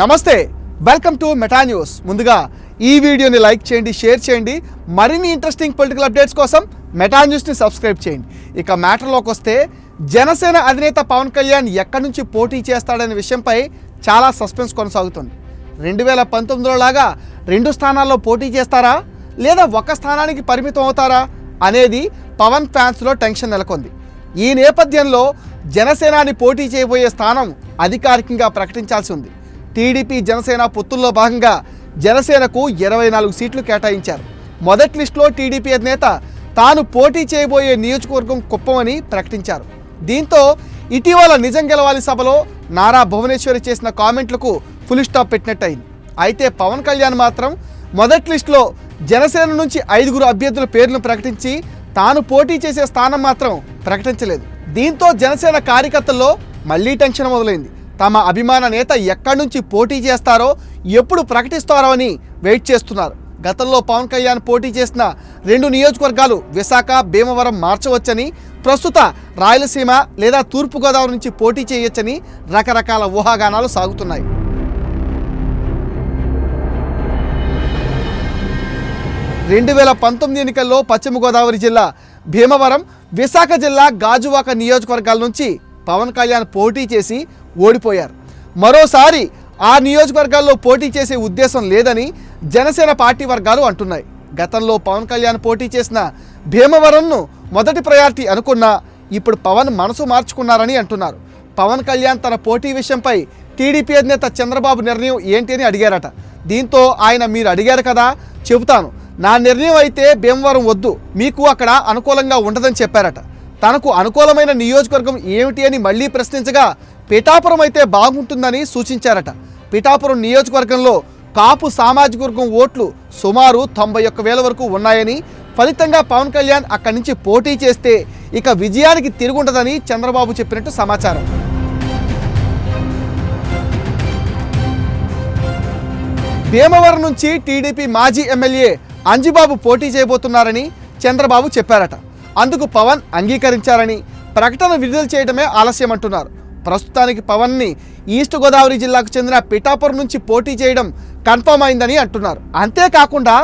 నమస్తే welcome to Meta news ముందుగా ఈ వీడియోని లైక్ చేయండి షేర్ చేయండి. మరిన్ని ఇంట్రెస్టింగ్ పొలిటికల్ అప్డేట్స్ కోసం మెటా న్యూస్ని సబ్స్క్రైబ్ చేయండి. ఇక మ్యాటర్లోకి వస్తే జనసేన అధినేత పవన్ కళ్యాణ్ ఎక్కడి నుంచి పోటీ చేస్తాడనే విషయంపై చాలా సస్పెన్స్ కొనసాగుతుంది. రెండు వేల పంతొమ్మిదిలో లాగా రెండు స్థానాల్లో పోటీ చేస్తారా? లేదా ఒక స్థానానికి పరిమితం అవుతారా? అనేది పవన్ ఫ్యాన్స్లో టెన్షన్ నెలకొంది. ఈ నేపథ్యంలో జనసేనాని పోటీ చేయబోయే స్థానం అధికారికంగా ప్రకటించాల్సి ఉంది. టీడీపీ జనసేన పొత్తుల్లో భాగంగా జనసేనకు ఇరవై నాలుగు సీట్లు కేటాయించారు. మొదటి లిస్టులో టీడీపీ అధినేత తాను పోటీ చేయబోయే నియోజకవర్గం కుప్పమని ప్రకటించారు. దీంతో ఇటీవల నిజం గెలవాలి సభలో నారా భువనేశ్వరి చేసిన కామెంట్లకు ఫుల్ స్టాప్ పెట్టినట్టయింది. అయితే పవన్ కళ్యాణ్ మాత్రం మొదటి లిస్టులో జనసేన నుంచి ఐదుగురు అభ్యర్థుల పేర్లను ప్రకటించి తాను పోటీ చేసే స్థానం మాత్రం ప్రకటించలేదు. దీంతో జనసేన కార్యకర్తల్లో మళ్ళీ టెన్షన్ మొదలైంది. తమ అభిమాన నేత ఎక్కడి నుంచి పోటీ చేస్తారో ఎప్పుడు ప్రకటిస్తారో అని వెయిట్ చేస్తున్నారు. గతంలో పవన్ కళ్యాణ్ పోటీ చేసిన రెండు నియోజకవర్గాలు విశాఖ భీమవరం మార్చవచ్చని ప్రస్తుత రాయలసీమ లేదా తూర్పుగోదావరి నుంచి పోటీ చేయొచ్చని రకరకాల ఊహాగానాలు సాగుతున్నాయి. రెండు వేల పంతొమ్మిది ఎన్నికల్లో పశ్చిమ గోదావరి జిల్లా భీమవరం విశాఖ జిల్లా గాజువాక నియోజకవర్గాల నుంచి పవన్ కళ్యాణ్ పోటీ చేసి ఓడిపోయారు. మరోసారి ఆ నియోజకవర్గాల్లో పోటీ చేసే ఉద్దేశం లేదని జనసేన పార్టీ వర్గాలు అంటున్నాయి. గతంలో పవన్ కళ్యాణ్ పోటీ చేసిన భీమవరంను మొదటి ప్రయారిటీ అనుకున్నా ఇప్పుడు పవన్ మనసు మార్చుకున్నారని అంటున్నారు. పవన్ కళ్యాణ్ తన పోటీ విషయంపై టీడీపీ అధినేత చంద్రబాబు నిర్ణయం ఏంటి అని అడిగారట. దీంతో ఆయన మీరు అడిగారు కదా చెబుతాను. నా నిర్ణయం అయితే భీమవరం వద్దు మీకు అక్కడ అనుకూలంగా ఉండదని చెప్పారట. తనకు అనుకూలమైన నియోజకవర్గం ఏమిటి అని మళ్ళీ ప్రశ్నించగా పిఠాపురం అయితే బాగుంటుందని సూచించారట. పిఠాపురం నియోజకవర్గంలో కాపు సామాజిక వర్గం ఓట్లు సుమారు తొంభై ఒక్క వేల వరకు ఉన్నాయని ఫలితంగా పవన్ కళ్యాణ్ అక్కడి నుంచి పోటీ చేస్తే ఇక విజయానికి తిరుగుండదని చంద్రబాబు చెప్పినట్టు సమాచారం. భీమవరం నుంచి టీడీపీ మాజీ ఎమ్మెల్యే అంజిబాబు పోటీ చేయబోతున్నారని చంద్రబాబు చెప్పారట. అందుకు పవన్ అంగీకరించారని ప్రకటన విడుదల చేయడమే ఆలస్యం అంటున్నారు ప్రస్తుతానికి పవన్ని ఈస్ట్ గోదావరి జిల్లాకు చెందిన పిఠాపురం నుంచి పోటీ చేయడం కన్ఫర్మ్ అయిందని అంటున్నారు. అంతేకాకుండా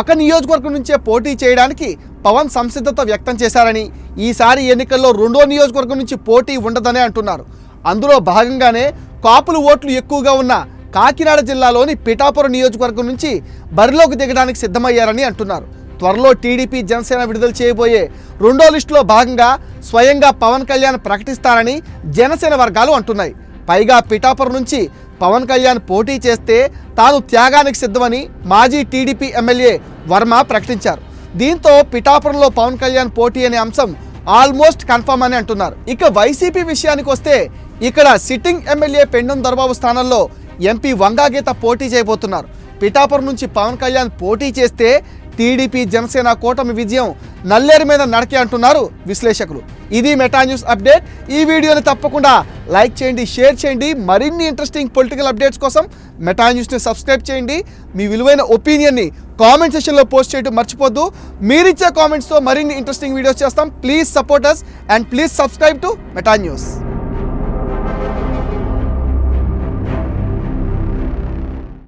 ఒక నియోజకవర్గం నుంచే పోటీ చేయడానికి పవన్ సంసిద్ధత వ్యక్తం చేశారని ఈసారి ఎన్నికల్లో రెండో నియోజకవర్గం నుంచి పోటీ ఉండదని అంటున్నారు. అందులో భాగంగానే కాపులు ఓట్లు ఎక్కువగా ఉన్న కాకినాడ జిల్లాలోని పిఠాపురం నియోజకవర్గం నుంచి బరిలోకి దిగడానికి సిద్ధమయ్యారని అంటున్నారు. త్వరలో టీడీపీ జనసేన విడుదల చేయబోయే రెండో లిస్టులో భాగంగా స్వయంగా పవన్ కళ్యాణ్ ప్రకటిస్తారని జనసేన వర్గాలు అంటున్నాయి. పైగా పిఠాపురం నుంచి పవన్ కళ్యాణ్ పోటీ చేస్తే తాను త్యాగానికి సిద్ధమని మాజీ టీడీపీ ఎమ్మెల్యే వర్మ ప్రకటించారు. దీంతో పిఠాపురంలో పవన్ కళ్యాణ్ పోటీ అనే అంశం ఆల్మోస్ట్ కన్ఫర్మ్ అని అంటున్నారు. ఇక వైసీపీ విషయానికి వస్తే ఇక్కడ సిట్టింగ్ ఎమ్మెల్యే పెండం దొరబాబు స్థానంలో ఎంపీ వంగాగీత పోటీ చేయబోతున్నారు. పిఠాపురం నుంచి పవన్ కళ్యాణ్ పోటీ చేస్తే టీడీపీ జనసేన కూటమి విజయం నల్లేరు మీద నడకే అంటున్నారు విశ్లేషకులు. ఇది మెటా న్యూస్ అప్డేట్. ఈ వీడియోని తప్పకుండా లైక్ చేయండి షేర్ చేయండి. మరిన్ని ఇంట్రెస్టింగ్ పొలిటికల్ అప్డేట్స్ కోసం మెటా న్యూస్ని సబ్స్క్రైబ్ చేయండి. మీ విలువైన ఒపీనియన్ని కామెంట్ సెషన్లో పోస్ట్ చేయడం మర్చిపోద్దు. మీరిచ్చే కామెంట్స్తో మరిన్ని ఇంట్రెస్టింగ్ వీడియోస్ చేస్తాం. Please support us and please subscribe to Meta news